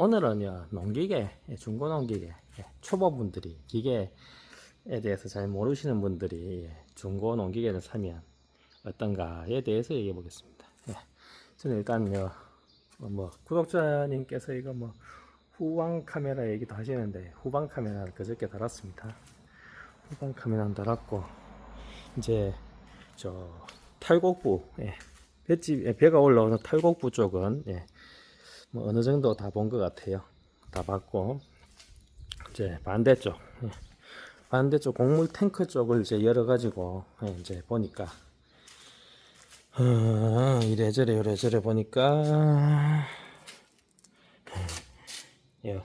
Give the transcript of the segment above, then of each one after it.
오늘은요 농기계 예, 중고 농기계 예, 초보분들이 기계에 대해서 잘 모르시는 분들이 예, 중고 농기계를 사면 어떤가에 대해서 얘기해 보겠습니다. 예, 저는 일단요 어, 뭐 구독자님께서 이거 뭐 후방 카메라 얘기도 하시는데 후방 카메라를 그저께 달았습니다. 후방 카메라는 달았고 이제 저 탈곡부 예, 예, 배가 올라오는 탈곡부 쪽은 예, 뭐 어느 정도 다 본 것 같아요. 다 봤고. 이제 반대쪽. 예, 반대쪽 곡물 탱크 쪽을 이제 열어 가지고 예, 이제 보니까. 어, 이래저래 이래저래 보니까. 예,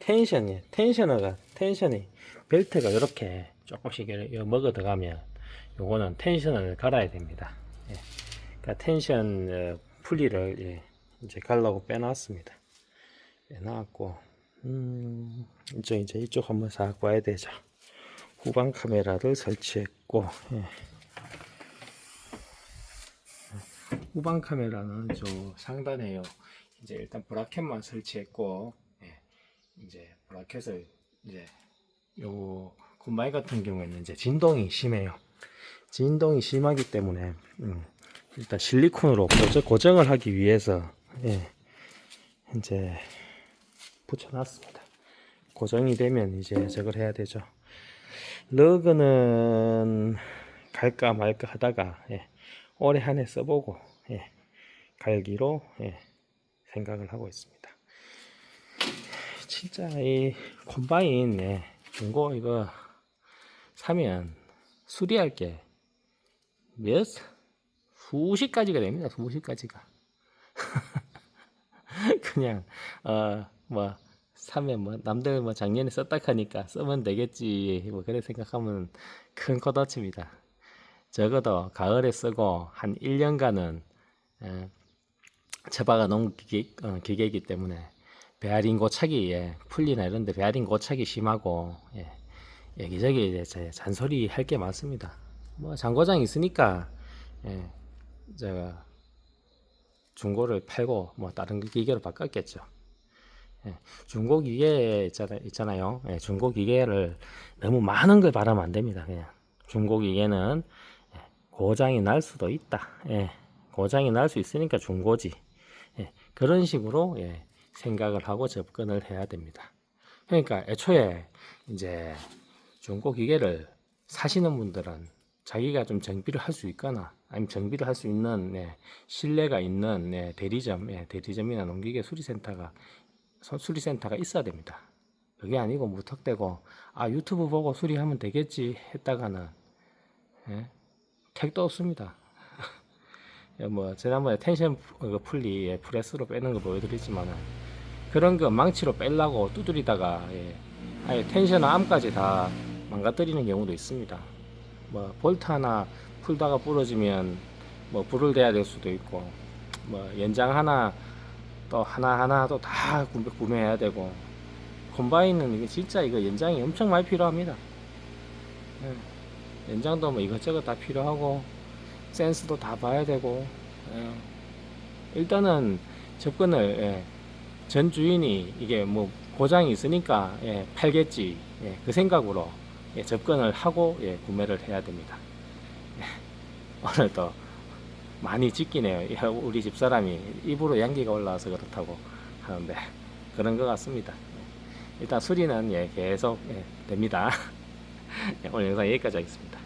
텐션이 텐셔너가 텐션이 벨트가 이렇게 조금씩 먹어 들어가면 요거는 텐션을 갈아야 됩니다. 예. 그러니까 텐션 어, 풀리를 예, 이제 갈라고 빼놨습니다. 빼놨고 음, 이제 이제 이쪽 한번 싹 봐야 되죠. 후방 카메라를 설치했고 예. 후방 카메라는 저 상단에요. 이제 일단 브라켓만 설치했고 예. 이제 브라켓을 이제 요 콤바인 같은 경우에는 이제 진동이 심해요. 진동이 심하기 때문에 음, 일단 실리콘으로 고정, 고정을 하기 위해서 예, 이제 붙여놨습니다. 고정이 되면 이제 저걸 해야 되죠. 러그는 갈까 말까 하다가 예, 올해 한 해 써보고 예, 갈기로 예, 생각을 하고 있습니다. 진짜 이 콤바인 예, 중고 이거 사면 수리할 게 몇 수십 가지가 됩니다. 수십 가지가. 그냥 어뭐 사면 뭐 남들 뭐 작년에 썼다 하니까 쓰면 되겠지 뭐 그래 생각하면 큰 코다칩니다. 적어도 가을에 쓰고 한 1년간은 에, 처박아 놓은 기계, 어, 기계이기 때문에 베어링 고착이 예, 풀리나 이런데 베어링 고착이 심하고 예, 여기저기 이제 제 잔소리 할 게 많습니다. 뭐 장고장 있으니까 예, 제가 중고를 팔고 뭐 다른 기계로 바꿨겠죠. 예, 중고 기계 있잖아요. 있잖아 요. 예, 중고 기계를 너무 많은 걸 바라면 안 됩니다. 그냥 중고 기계는 예, 고장이 날 수도 있다. 예, 고장이 날 수 있으니까 중고지. 예, 그런 식으로 예, 생각을 하고 접근을 해야 됩니다. 그러니까 애초에 이제 중고 기계를 사시는 분들은 자기가 좀 정비를 할 수 있거나 아니면 정비를 할 수 있는 네, 신뢰가 있는 네, 대리점, 예, 대리점이나 농기계 수리센터가 선- 수리센터가 있어야 됩니다. 그게 아니고 무턱대고 아 유튜브 보고 수리하면 되겠지 했다가는 예, 택도 없습니다. 예, 뭐 지난번에 텐션 푸- 그 풀리 예, 프레스로 빼는 거 보여드리지만은 그런 거 망치로 빼려고 두드리다가 예, 아예 텐션 암까지 다 망가뜨리는 경우도 있습니다. 뭐 볼트 하나 풀다가 부러지면 뭐 불을 대야 될 수도 있고 뭐 연장 하나 또 하나 하나 또 다 구매, 해야 되고 콤바인은 이게 진짜 이거 연장이 엄청 많이 필요합니다. 예. 연장도 뭐 이것저것 다 필요하고 센스도 다 봐야 되고 예. 일단은 접근을 예. 전 주인이 이게 뭐 고장이 있으니까 예, 팔겠지 예, 그 생각으로 예, 접근을 하고 예, 구매를 해야 됩니다. 예, 오늘도 많이 찢기네요. 예, 우리 집 사람이 입으로 양기가 올라와서 그렇다고 하는데 그런 것 같습니다. 예, 일단 수리는 예, 계속 예, 됩니다. 예, 오늘 영상 여기까지 하겠습니다.